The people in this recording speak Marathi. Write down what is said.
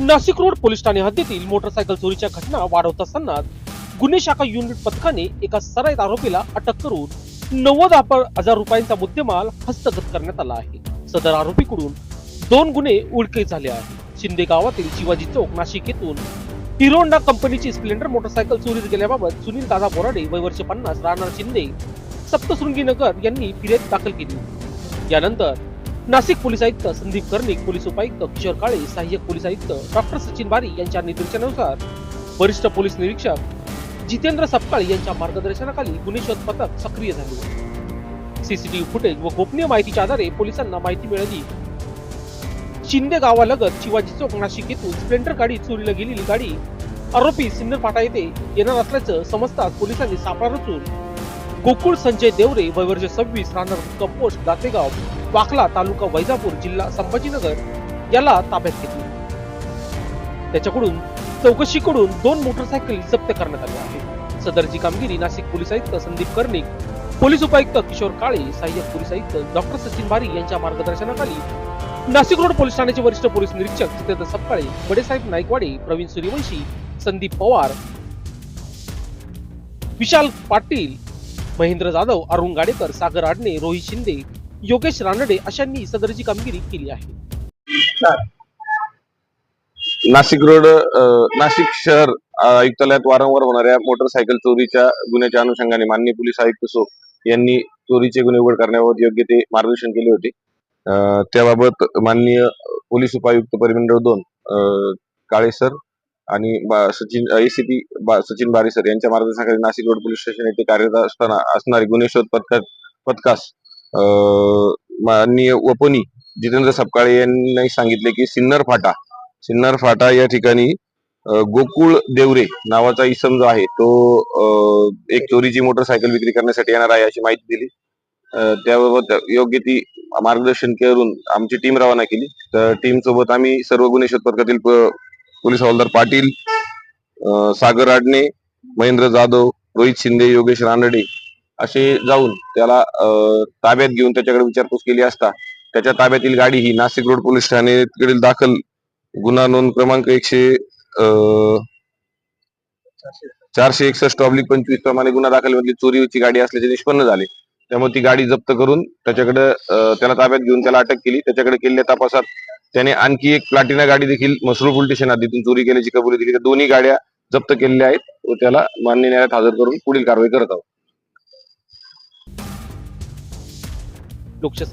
नाशिक रोड पोलीस ठाणे हद्दीतील मोटरसायकल चोरीच्या घटना वाढवत असताना गुन्हे शाखा युनिट पथकाने एका सराईत आरोपीला अटक करून नव्वद हजार रुपयांचा मुद्देमाल हस्तगत करण्यात आला आहे. सदर आरोपीकडून दोन गुन्हे उडके झाले आहेत. शिंदे गावातील शिवाजी चौक नाशिक येथून हिरोंडा कंपनीची स्प्लेंडर मोटरसायकल चोरीत गेल्याबाबत सुनील दादा बोराडे वय वर्ष पन्नास राहणार शिंदे सप्तशृंगी नगर यांनी फिर्याद दाखल केली. यानंतर नाशिक पोलीस आयुक्त संदीप कर्णिक पोलीस उपायुक्त किशोर काळे सहाय्यक पोलीस आयुक्त डॉक्टर सचिन बारी यांच्या निर्देशानुसार वरिष्ठ पोलीस निरीक्षक जितेंद्र सपकाळ यांच्या मार्गदर्शनाखाली गुन्हे शोध पथक सक्रिय झाले. सीसीटीव्ही फुटेज व गोपनीय माहितीच्या आधारे पोलिसांना माहिती मिळाली. शिंदे गावालगत शिवाजी चौक नाशिक येथून स्प्लेंडर गाडी चोरीला गेलेली गाडी आरोपी सिन्नर फाटा येथे येणार असल्याचं समजताच पोलिसांनी सापळा रचून गोकुळ संजय देवरे वैवर्ष सव्वीस राहणार कंपोस्ट दातेगाव वाकला तालुका वैजापूर जिल्हा संभाजीनगर याला ताब्यात घेतले. त्याच्याकडून चौकशीकडून दोन मोटरसायकल जप्त करण्यात आल्या आहेत. सदरची कामगिरी नाशिक पोलीस आयुक्त संदीप कर्णिक पोलीस उपायुक्त किशोर काळे सहाय्यक पोलीस आयुक्त डॉक्टर सचिन भारी यांच्या मार्गदर्शनाखाली नाशिक रोड पोलीस ठाण्याचे वरिष्ठ पोलीस निरीक्षक जितेंद्र सपकाळे बडेसाहेब नाईकवाडे प्रवीण सूर्यवंशी संदीप पवार विशाल पाटील महेंद्र जाधव अरुण गाडेकर सागर आडणे रोहित शिंदे योगेश रानडे अशांनी सदरची कामगिरी केली आहे. नाशिक रोड नाशिक शहर आयुक्तालयात वारंवार होणाऱ्या मोटरसायकल चोरीच्या गुन्ह्याच्या अनुषंगाने माननीय पोलीस आयुक्त सो यांनी चोरीचे गुन्हे उघड करण्याबाबत योग्य ते मार्गदर्शन केले होते. त्याबाबत माननीय पोलीस उपायुक्त परिमंडळ दोन काळे सर आणि सचिन एसीपी सचिन बारे सर यांच्या मार्गदर्शनाखाली नाशिक रोड पोलीस स्टेशन येथे कार्यरत असताना असणारे गुन्हे शोध पथकास माननीय वपनी जितेंद्र सपकाळे यांनी सांगितले की सिन्नर फाटा सिन्नर फाटा या ठिकाणी गोकुळ देवरे नावाचा इसम जो आहे तो एक चोरीची मोटरसायकल विक्री करण्यासाठी येणार आहे अशी माहिती दिली. त्याबाबत योग्य ती मार्गदर्शन करून आमची टीम रवाना केली. तर टीम सोबत आम्ही सर्व गुन्हे शोध पथकातील पोलीस हवालदार पाटील सागर आडणे महेंद्र जाधव रोहित शिंदे योगेश रानडे असे जाऊन त्याला ताब्यात घेऊन त्याच्याकडे विचारपूस केली असता त्याच्या ताब्यातील गाडी ही नाशिक रोड पोलीस ठाण्याकडील दाखल गुन्हा नोंद क्रमांक एकशे चारशे एकसष्ट ऑब्लिक पंचवीस प्रमाणे गुन्हा दाखल मधली चोरीची गाडी असल्याचे निष्पन्न झाले. त्यामुळे ती गाडी जप्त करून त्याच्याकडे त्याला ताब्यात घेऊन त्याला अटक केली. त्याच्याकडे केलेल्या तपासात त्याने आणखी एक प्लाटिना गाडी देखील मसरूळ पोलीस स्टेशन हद्दीतून चोरी केल्याची कबुली दिली. त्या दोन्ही गाड्या जप्त केलेल्या आहेत. व त्याला मान्य न्यायालयात हजर करून पुढील कारवाई करत आहोत. Yok, сейчас